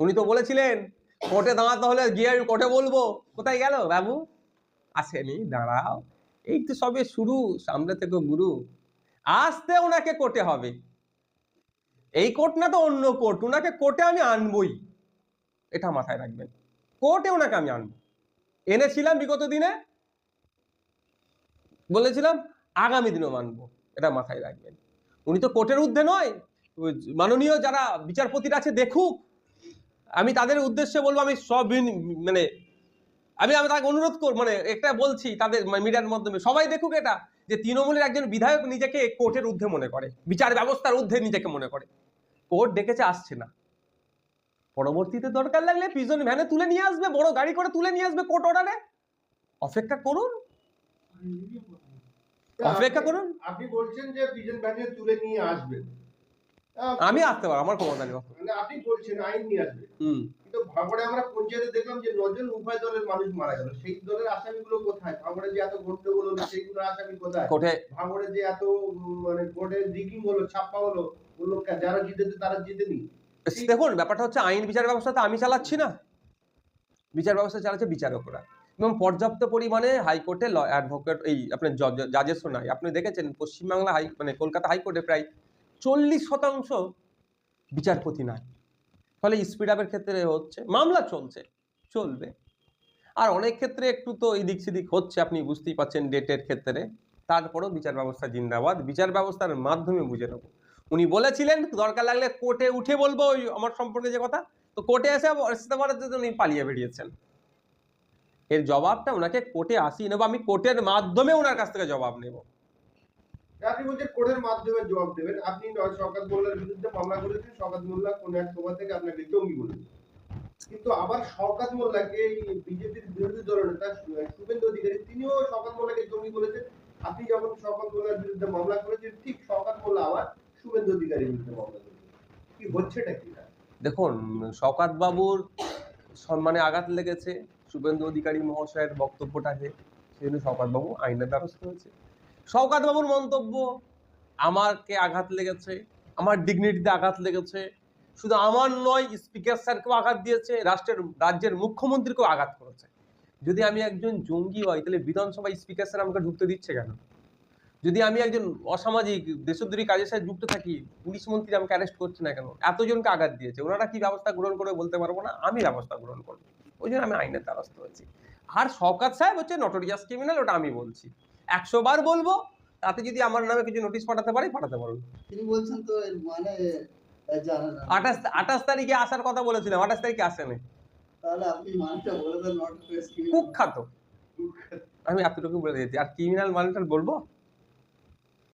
উনি তো বলেছিলেন, কোর্টে দাঁড়াতে হলে গিয়ে আমি কোর্টে বলব। কোথায় গেল, বাবু? আসেনি, দাঁড়াও। এই তো সবে শুরু, সামনে থেকে গুরু। আসতে ওনাকে কোর্টে হবে। এই কোর্ট না তো অন্য কোর্ট ওনাকে কোর্টে আমি আনবই। এটা মাথায় রাখবেন। কোর্টে ওনাকে আমি আনব। এনেছিলাম বিগত দিনে, বলেছিলাম আগামী দিনও মানবো। এটা মাথায় রাখবেন। উনি তো কোর্টের ঊর্ধ্বে নয়। মাননীয় যারা বিচারপতিরা আছে, দেখুক। আমি তাদের উদ্দেশ্যে বলব আমি সব মানে আমি আমি তাকে অনুরোধ কর মানে একটা বলছি তাদের মিডিয়ার মাধ্যমে সবাই দেখুক এটা যে তৃণমূলের একজন বিধায়ক নিজেকে কোর্টের ঊর্ধ্বে মনে করে বিচার ব্যবস্থার ঊর্ধ্বে নিজেকে মনে করে। কোর্ট ডেকেছে আসছে না। পরবর্তীতে দরকার লাগলে পিজন ভ্যানে তুলে নিয়ে আসবে বড় গাড়ি করে তুলে নিয়ে আসবে কোর্ট অর্ডারে। অপেক্ষা করুন। অপেক্ষা করুন। আপনি বলছেন যে পিজন ভ্যানে তুলে নিয়ে আসবেন। আহ, আমি আসতে পারব আমার ক্ষমতা নেই মানে আপনি বলছেন আইন নিয়ে আসবেন হুম। কিন্তু ভাঙড়ে আমরা পঞ্চায়েতে দেখলাম যে নজন উভয় দলের মানুষ মারা গেল। সেই দলের আসামিগুলো কোথায়? ভাঙড়ে যে এত গন্ডগোল হলো সেইগুলো আসামি কোথায়? কোর্টে ভাঙড়ে যে এত মানে কোর্টে রিগিং হলো ছাপ্পা হলো ওগুলো যারা জিতেছে তারা জিতেনি। দেখুন ব্যাপারটা হচ্ছে আইন বিচার ব্যবস্থা তো আমি চালাচ্ছি না। বিচার ব্যবস্থা চালাচ্ছে বিচারকরা। এবং পর্যাপ্ত পরিমাণে হাইকোর্টে অ্যাডভোকেট এই আপনার জাজেস নাই। আপনি দেখেছেন পশ্চিমবাংলা হাই মানে কলকাতা হাইকোর্টে প্রায় চল্লিশ শতাংশ বিচারপতি নাই। ফলে স্পিড আপের ক্ষেত্রে হচ্ছে, মামলা চলছে, চলবে। আর অনেক ক্ষেত্রে একটু তো এদিক সেদিক হচ্ছে, আপনি বুঝতেই পাচ্ছেন ডেটের ক্ষেত্রে। তারপরেও বিচার ব্যবস্থা জিন্দাবাদ। বিচার ব্যবস্থার মাধ্যমে বুঝে নেব। উনি বলেছিলেন, দরকার লাগলে কোর্টে উঠে বলব ওই আমার সম্পর্কে যে কথা। তো কোর্টে এসে আসতে পারার জন্য উনি পালিয়ে বেরিয়েছেন। এর জবাবটা ওনাকে কোর্টে আসিয়ে নেব। আমি কোর্টের মাধ্যমে ওনার কাছ থেকে জবাব নেব। আপনি বলছেন কোর্টের মাধ্যমে জবাব দেবেন। আপনি নয় শওকত মোল্লার বিরুদ্ধে মামলা করেছেন শওকত মোল্লা কোন এক সময় থেকে আপনাকে জঙ্গি বলেছেন কিন্তু আবার শওকত মোল্লাকে বিজেপির বিরোধী দলনেতা শুভেন্দু অধিকারী, তিনিও শওকত মোল্লাকে জঙ্গি বলেছেন। আপনি যখন শওকত মোল্লার বিরুদ্ধে মামলা করেছেন, ঠিক শওকত মোল্লা আবার শুভেন্দু অধিকারীর বিরুদ্ধে মামলা করেছেন। কি হচ্ছেটা কি না? দেখুন শওকাত বাবুর সম্মানে আঘাত লেগেছে। শুভেন্দু অধিকারী মহাশয়ের বক্তব্যটাকে, সেজন্য শওকাত বাবু আইনের ব্যবস্থা হয়েছে। বাবুর মন্তব্য আমাকে আঘাত লেগেছে, আমার ডিগনিটিতে আঘাত লেগেছে, শুধু আমার নয় স্পিকার স্যারকেও আঘাত দিয়েছে, রাষ্ট্রের, রাজ্যের মুখ্যমন্ত্রীকেও আঘাত করেছে। যদি আমি একজন জঙ্গি হই, তাহলে বিধানসভায় স্পিকার স্যার আমাকে ঢুকতে দিচ্ছে কেন? যদি আমি একজন অসামাজিক, দেশদ্রোহী কাজের সাথে যুক্ত থাকি, পুলিশ মন্ত্রী আমাকে অ্যারেস্ট করছে না কেন? এতজনকে আঘাত দিয়েছে। ওনারা কি ব্যবস্থা গ্রহণ করে বলতে পারব না? আমি ব্যবস্থা গ্রহণ করব। ওই জন্য আমি আইনের দ্বারস্থ হয়েছি। আর শওকাত সাহেব হচ্ছে নটোরিয়াস ক্রিমিনাল ওটা আমি বলছি। একশো বার বলব তাতে যদি আমার নামে কিছু নোটিশ পাঠাতে পারি পাঠাতে পারুন তিনি বলছেন তো এর মানে আঠাশ আঠাশ তারিখে আসার কথা বলেছিলাম আঠাশ তারিখে আসেনি। তাহলে আপনি মানটা বলে দেন নট কুখ্যাত। আমি এতটুকু বলে দিয়েছি। আর ক্রিমিনাল মানেটা বলব?